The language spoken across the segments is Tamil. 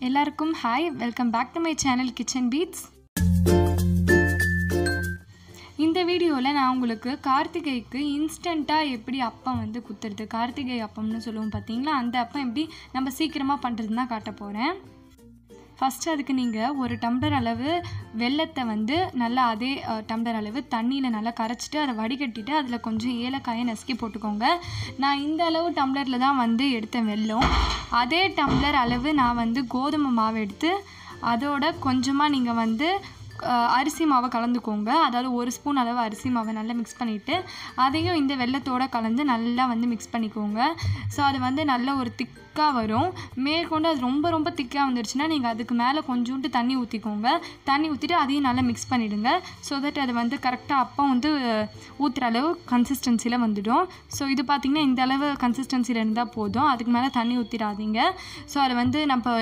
எல்லாருக்கும் hi welcome back to my channel kitchen beats இந்த வீடியோவில் நான் உங்களுக்கு கார்த்திகைக்கு இன்ஸ்டண்ட்டாக எப்படி அப்பம் வந்து குத்துறது கார்த்திகை அப்பம்னு சொல்லுவோம் பார்த்தீங்களா அந்த அப்பம் எப்படி நம்ம சீக்கிரமாக பண்ணுறதுன்னு தான் காட்ட போகிறேன் ஃபஸ்ட்டு அதுக்கு நீங்கள் ஒரு டம்ளர் அளவு வெல்லத்தை வந்து நல்லா அதே டம்ளர் அளவு தண்ணியில் நல்லா கரைச்சிட்டு அதை வடிகட்டிட்டு அதில் கொஞ்சம் ஏலக்காயை நசுக்கி போட்டுக்கோங்க. நான் இந்த அளவு டம்ளரில் தான் வந்து எடுத்தேன் வெல்லம். அதே டம்ளர் அளவு நான் வந்து கோதுமை மாவு எடுத்து அதோட கொஞ்சமாக நீங்கள் வந்து அரிசி மாவை கலந்துக்கோங்க. அதாவது ஒரு ஸ்பூன் அளவு அரிசி மாவை நல்லா மிக்ஸ் பண்ணிவிட்டு அதையும் இந்த வெள்ளத்தோடு கலந்து நல்லா வந்து மிக்ஸ் பண்ணிக்கோங்க. ஸோ அது வந்து நல்ல ஒரு திக்காக வரும். மேற்கொண்டு அது ரொம்ப ரொம்ப திக்காக வந்துருச்சுன்னா நீங்கள் அதுக்கு மேலே கொஞ்சோண்டு தண்ணி ஊற்றிக்கோங்க தண்ணி ஊற்றிட்டு அதையும் நல்லா மிக்ஸ் பண்ணிவிடுங்க ஸோ தட் அது வந்து கரெக்டாக அப்போ வந்து ஊற்றுற அளவு கன்சிஸ்டன்சியில் வந்துடும். ஸோ இது பார்த்திங்கன்னா இந்த அளவு கன்சிஸ்டன்சியில் இருந்தால் போதும். அதுக்கு மேலே தண்ணி ஊற்றிடாதீங்க ஸோ அதை வந்து நம்ம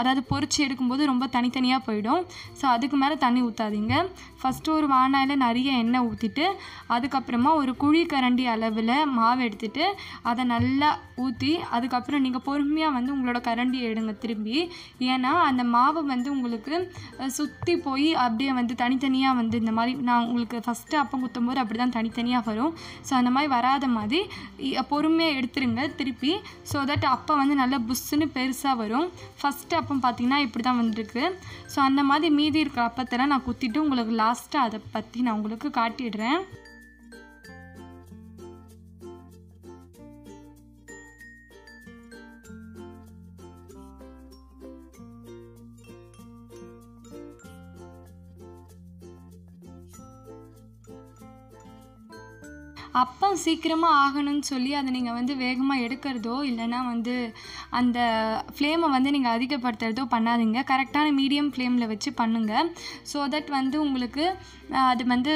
அதாவது பொரிச்சு எடுக்கும்போது ரொம்ப தனித்தனியாக போயிடும். ஸோ அதுக்கு மேலே தண்ணி ஊற்றாதீங்க ஃபஸ்ட்டு ஒரு வானாயில் நிறைய எண்ணெய் ஊற்றிட்டு அதுக்கப்புறமா ஒரு குழி கரண்டி அளவில் மாவு எடுத்துட்டு அதை நல்லா ஊற்றி அதுக்கப்புறம் நீங்கள் பொறுமையாக வந்து உங்களோட கரண்டி எடுங்க திரும்பி. ஏன்னா அந்த மாவு வந்து உங்களுக்கு சுற்றி போய் அப்படியே வந்து தனித்தனியாக வந்து இந்த மாதிரி நான் உங்களுக்கு ஃபஸ்ட்டு அப்பம் குத்தும்போது அப்படி தான் தனித்தனியாக வரும். ஸோ அந்த மாதிரி வராத மாதிரி பொறுமையாக எடுத்துருங்க திருப்பி. ஸோ தட் அப்போ வந்து நல்லா புஷ்ஷுன்னு பெருசாக வரும். ஃபஸ்ட்டு அப்பம் பார்த்தீங்கன்னா இப்படி தான் வந்திருக்கு. ஸோ அந்த மாதிரி மீதி இருக்கிற அப்பத்தெல்லாம் நான் குத்திட்டு உங்களுக்கு லாஸ்ட்டாக அதை பற்றி நான் உங்களுக்கு காட்டிடுறேன். அப்பம் சீக்கிரமாக ஆகணும்னு சொல்லி அதை நீங்கள் வந்து வேகமாக எடுக்கிறதோ இல்லைன்னா வந்து அந்த ஃப்ளேமை வந்து நீங்கள் அதிகப்படுத்துறதோ பண்ணாதீங்க. கரெக்டான மீடியம் ஃப்ளேமில் வச்சு பண்ணுங்கள் ஸோ தட் வந்து உங்களுக்கு அது வந்து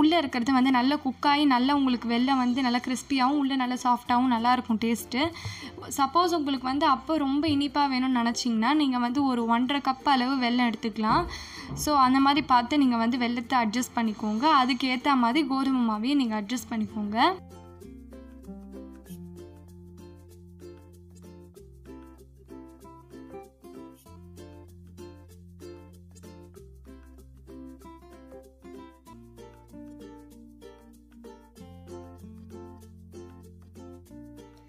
உள்ளே இருக்கிறது வந்து நல்லா குக்காகி நல்லா உங்களுக்கு வெளில வந்து நல்லா கிறிஸ்பியாகவும் உள்ளே நல்லா சாஃப்டாகவும் நல்லாயிருக்கும் டேஸ்ட்டு சப்போஸ் உங்களுக்கு வந்து அப்போ ரொம்ப இனிப்பாக வேணும்னு நினச்சிங்கன்னா நீங்கள் வந்து ஒரு ஒன்றரை கப் அளவு வெள்ளம் எடுத்துக்கலாம். ஸோ அந்த மாதிரி பார்த்து நீங்கள் வந்து வெள்ளத்தை அட்ஜஸ்ட் பண்ணிக்கோங்க. அதுக்கேற்ற மாதிரி கோதுமை மாவையும் நீங்கள் அட்ஜஸ்ட் பண்ணிக்கோங்க.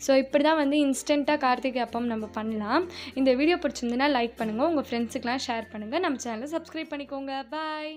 ஸோ இப்படி தான் வந்து இன்ஸ்டண்ட்டாக கார்த்திகை அப்பம் நம்ம பண்ணலாம். இந்த வீடியோ பிடிச்சிருந்துன்னா லைக் பண்ணுங்கள் உங்கள் ஃப்ரெண்ட்ஸுக்கெலாம் ஷேர் பண்ணுங்கள் நம்ம சேனலை சப்ஸ்கிரைப் பண்ணிக்கோங்க. பாய்